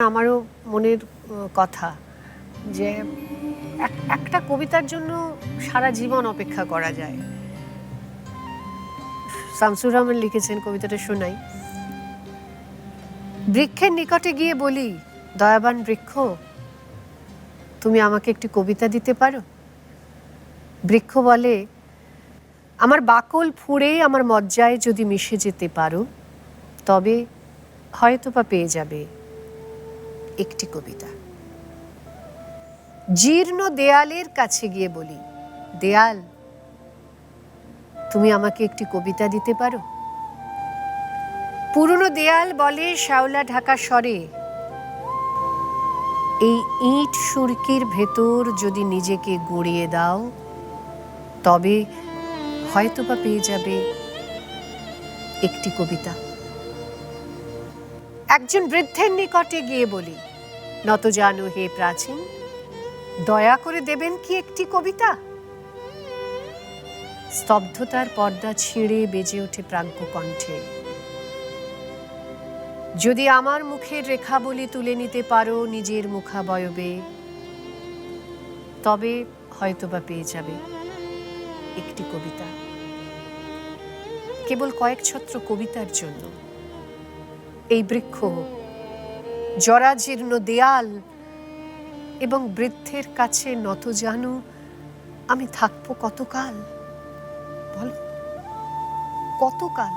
আমারও মনের কথা যে একটা কবিতার জন্য সারা জীবন অপেক্ষা করা যায়। শামসুর রহমান লিখেছেন কবিতাটা শোনাই। বৃক্ষের নিকটে গিয়ে বলি, দয়াবান বৃক্ষ, তুমি আমাকে একটি কবিতা দিতে পারো? বৃক্ষ বলে, আমার বাকল ফুঁড়ে আমার মজ্জায় যদি মিশে যেতে পারো, তবে হয়তো বা পেয়ে যাবে একটি কবিতা। জীর্ণ দেয়ালের কাছে গিয়ে বলি, দেয়াল, তুমি আমাকে একটি কবিতা দিতে পারো? পুরনো দেয়াল বলে শ্যাওলা ঢাকা স্বরে, এই ইট সুরকির ভেতর যদি নিজেকে গড়িয়ে দাও, তবে হয়তো বা পেয়ে যাবে একটি কবিতা। একজন বৃদ্ধের নিকটে গিয়ে বলি, নত জানো হে প্রাচীন, দয়া করে দেবেন কি একটি কবিতা? স্তব্ধতার পর্দা ছিঁড়ে বেজে ওঠে প্রাজ্ঞ কণ্ঠে। যদি আমার মুখের রেখা বলি তুলে নিতে পারো নিজের মুখাবয়বে, তবে হয়তোবা পেয়ে যাবে একটি কবিতা। কেবল কয়েক ছত্র কবিতার জন্য। এই বৃক্ষ জরাজীর্ণ দেয়াল এবং বৃদ্ধের কাছে নত জানু আমি থাকব কতকাল? বল কতকাল?